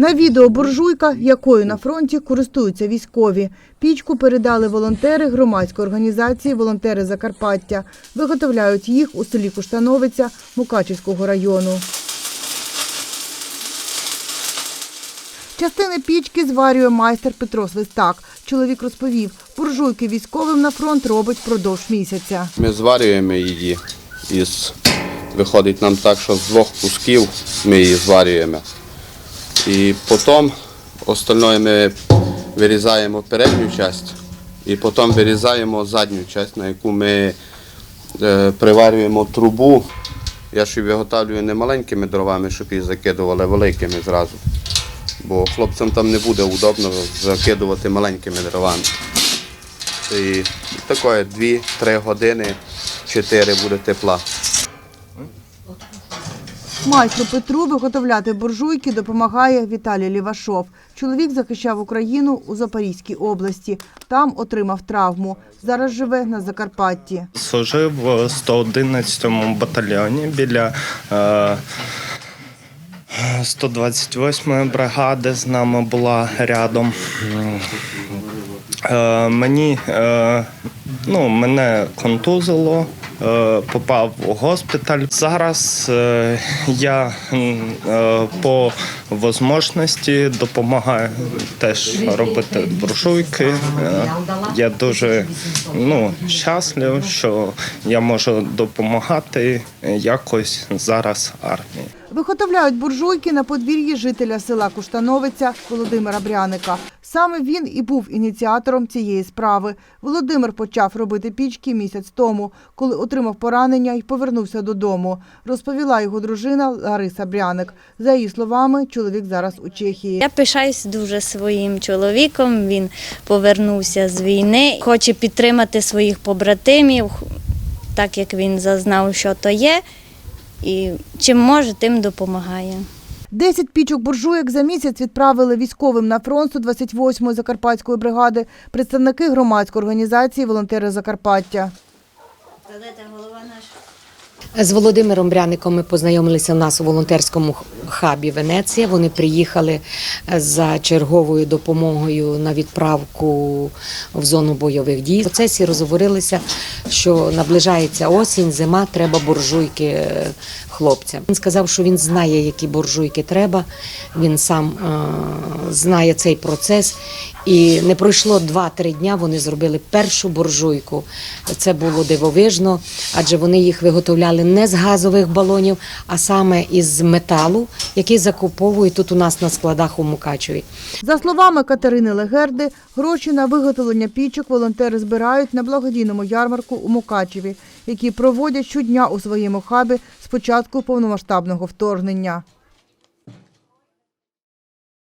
На відео буржуйка, якою на фронті користуються військові. Пічку передали волонтери громадської організації Волонтери Закарпаття. Виготовляють їх у селі Куштановиця Мукачівського району. Частини пічки зварює майстер Петро Свистак. Чоловік розповів, буржуйки військовим на фронт робить впродовж місяця. Ми зварюємо її із виходить нам так, що з двох кусків ми її зварюємо. І потім остальное ми вирізаємо передню частину і потім вирізаємо задню частину, на яку ми е, приварюємо трубу. Я її виготовлюю не маленькими дровами, щоб її закидували, великими зразу. Бо хлопцям там не буде удобно закидувати маленькими дровами. І такої 2-3 години, 4 буде тепла. Майстру Петру виготовляти буржуйки допомагає Віталій Лівашов. Чоловік захищав Україну у Запорізькій області. Там отримав травму. Зараз живе на Закарпатті. Служив в 111-му батальйоні біля е, 128-ї бригади з нами була рядом. Е, мені е, ну, мене контузило, е, попав у госпіталь. Зараз я по можливості допомагаю теж робити буржуйки. Е, я дуже ну, щаслив, що я можу допомагати якось зараз армії. Виготовляють буржуйки на подвір'ї жителя села Куштановиця Володимира Бряника. Саме він і був ініціатором цієї справи. Володимир почав робити пічки місяць тому, коли отримав поранення і повернувся додому. Розповіла його дружина Лариса Бряник. За її словами, чоловік зараз у Чехії. Я пишаюсь дуже своїм чоловіком. Він повернувся з війни, хоче підтримати своїх побратимів, так як він зазнав, що то є, і чим може, тим допомагає. Десять пічок буржуєк за місяць відправили військовим на фронт 128-ї Закарпатської бригади представники громадської організації Волонтери Закарпаття. З Володимиром Бряником ми познайомилися у нас у волонтерському хабі Венеція. Вони приїхали за черговою допомогою на відправку в зону бойових дій. В процесі розговорилися, що наближається осінь, зима, треба буржуйки е, хлопцям. Він сказав, що він знає, які буржуйки треба. Він сам е, знає цей процес. І не пройшло 2-3 дня. Вони зробили першу буржуйку. Це було дивовижно, адже вони їх виготовляли не з газових балонів, а саме із металу, який закуповують тут у нас на складах у Мукачеві. За словами Катерини Легерди, гроші на виготовлення пічок волонтери збирають на благодійному ярмарку у Мукачеві, який проводять щодня у своєму хабі з початку повномасштабного вторгнення.